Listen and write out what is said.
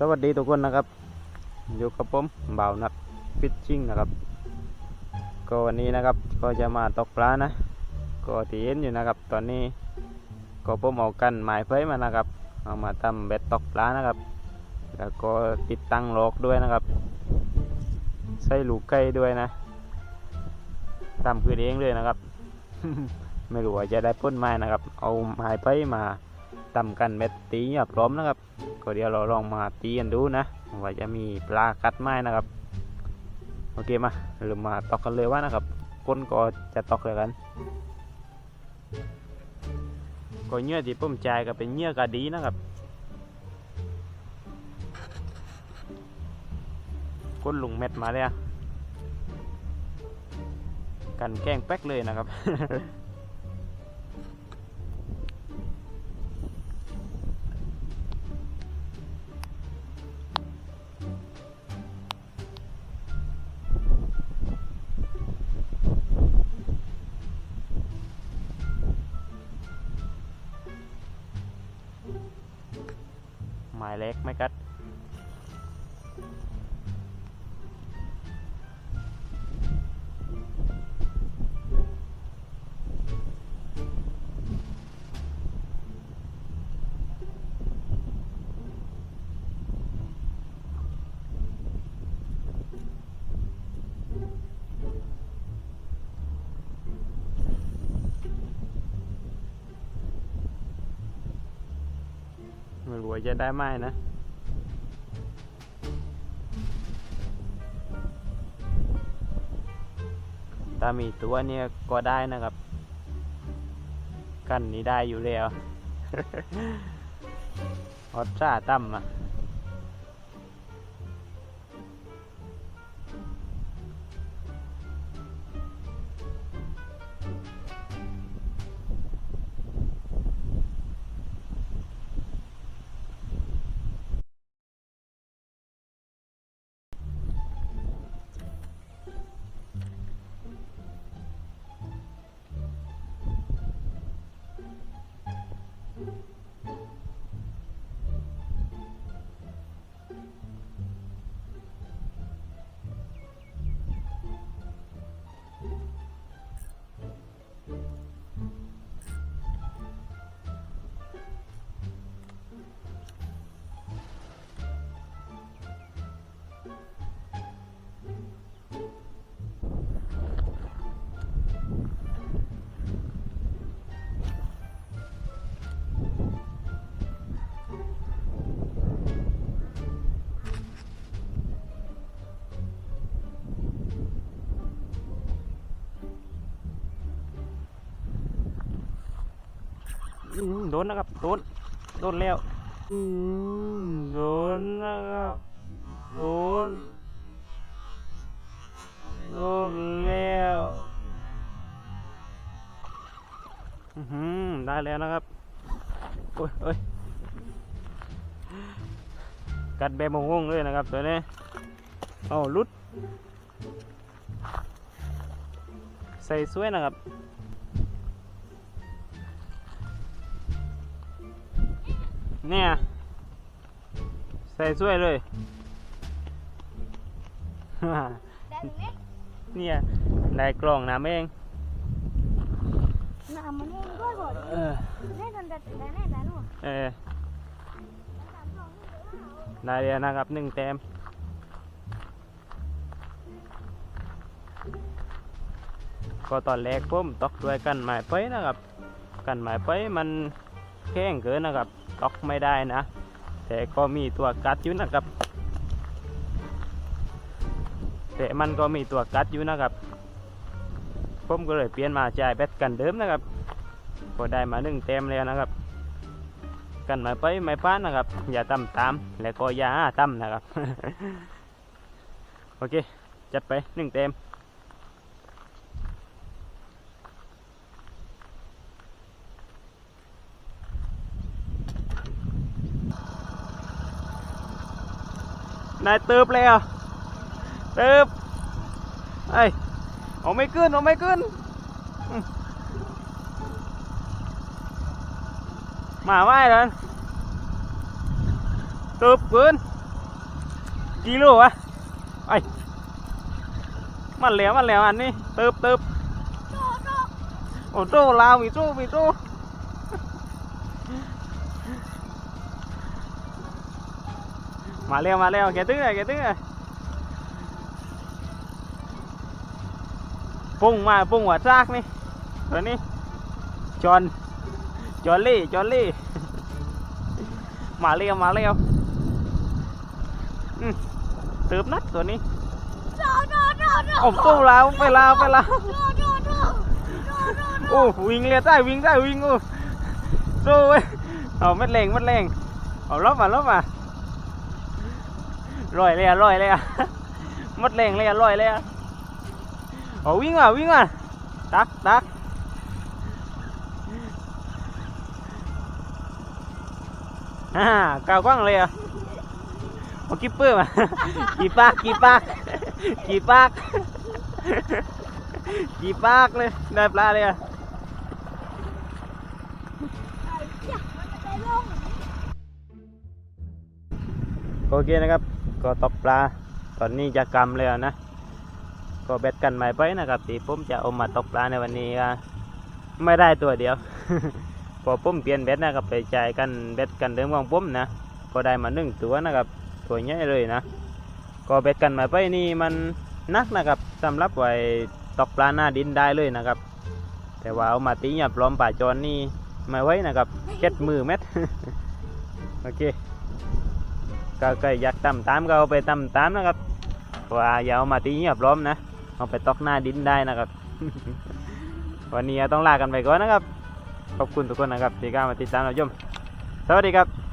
สวัสดีทุกคนนะครับ อยู่กับผมบ่าวนักฟิชชิ่งนะครับ ก็วันนี้นะครับก็จะมาตกปลานะ ก็ที่เห็นอยู่นะครับ ตอนนี้ก็ผมเอากันหมายไฟมานะครับ เอามาทำเบ็ดตกปลานะครับ แล้วก็ติดตั้งโลกด้วยนะครับ ใส่ลูกไก่ด้วยนะทำขึ้นเองเลยนะครับ ไม่รู้ว่าจะได้พ้นไม้นะครับ เอาไม้ไฟมาทำกันเบ็ดตีแบบพร้อมนะครับ ก็เดี๋ยวเราลองมาตีกันดูนะว่าจะมีปลากัดไหมนะครับ โอเคมาเรามาตอกกันเลยว่านะครับก้นก็จะตอกเลยกันก็เนื้อที่ผมจ่ายก็เป็นเนื้อกะดีนะครับก้นลุงเม็ดมาเลยกันแกล้งแป๊กเลยนะครับายเล็กไหม่กัด ไม่รู้ว่าจะได้ไหมนะถ้ามีตัวเนี่ยก็ได้นะครับ กันนี้ได้อยู่แล้วออสซ่าตั้มอะ โดนนะครับ โดน โดนแล้วโดนนะครับ โดน โดนแล้วอืได้แล้วนะครับ โอ้ยเอ้ยกัดแบบงงเลยนะครับตัวนี้เอาลุด ใส่สวยนะครับ เนี่ย ใส่ช่วยเลย เนี่ย ได้กล่องน้ำเองน้ำมันเองด้วยบ่เออได้ทันแต่ได้แน่ได้นู่นเออได้เดียนะครับหนึ่งแต้มก็ตอนแรกผมตอกด้วยกันหมายไปนะครับ กันหมายไปมัน แข้งเกินนะครับตอกไม่ได้นะ แต่ก็มีตัวกัดอยู่นะครับ แต่มันก็มีตัวกัดอยู่นะครับ ผมก็เลยเปลี่ยนมาจ่ายแบตกันเดิมนะครับก็ได้มาหนึ่งเต็มแล้วนะครับ กันหมาไปไม่พลาดนะครับ อย่าตำตาม แล้วก็อย่าหาตำนะครับ โอเค จัดไปหนึ่งเต็ม นายเติบเลยอะเติบไอ้ยเอาไม่ขึ้นเอาไม่ขึ้นอืมมาไม่เลยเติบขึ้นกิโลวะไอ้มันเหลวมันเหลวอันนี้เติบเติบโตโตโอ้โตลาวมีโตมีโต มาเร็วมาเร็วแกตึ้งเลยแกตึ้งเลยปุ้งมาปุ้งหัวซากนี่ตัวนี้จอนจอนลี่จอนลี่ มาเร็วมาเร็วอืมเติบนัดตัวนี้โตโตโตโตโอ้โตลาวไปลาวไปลาวโตโตโตโตโตโอ้วิ่งเลยได้วิ่งได้วิ่งโอ้โซ่เว้ยเอาเม็ดแรงเม็ดแรงเอาลบมาลบมา ลอยเลยอะลอยเลยอะหมดแรงเลยอะลอยเลยอะเอาวิ่งมาวิ่งมาตักตักอ่ากาวกว้างเลยอะเอากิปเปอร์มากี่ปากกี่ปากกี่ปากกี่ปากเลยได้ปลาเลยอะไอ้เหี้ยมันจะโอเคนะครับ ก็ตกปลา ตอนนี้จะกำเลยนะ ก็เบ็ดกันใหม่ไปนะครับที่ผมจะเอามาตกปลาในวันนี้ไม่ได้ตัวเดียว พอผมเปลี่ยนเบ็ดนะครับไปจ่ายกันเบ็ดกันเดิมของผมนะ ก็ได้มาหนึ่งตัวนะครับตัวใหญ่เลยนะ ก็เบ็ดกันใหม่ไปนี่มันนักนะครับสำหรับไว้ตกปลาหน้าดินได้เลยนะครับ แต่ว่าเอามาตีหยับล้อมป่าจรนี่ไม่ไหวนะครับเจ็ดมือเม็ดโอเค ก็ก็อยากตำตามก็เอาไปตำตามนะครับว่าอย่าเอามาตีเงียบล้อมนะเอาไปตอกหน้าดินได้นะครับ วันนี้ต้องลากันไปก่อนนะครับขอบคุณทุกคนนะครับที่เข้ามาติดตามเราชมสวัสดีครับ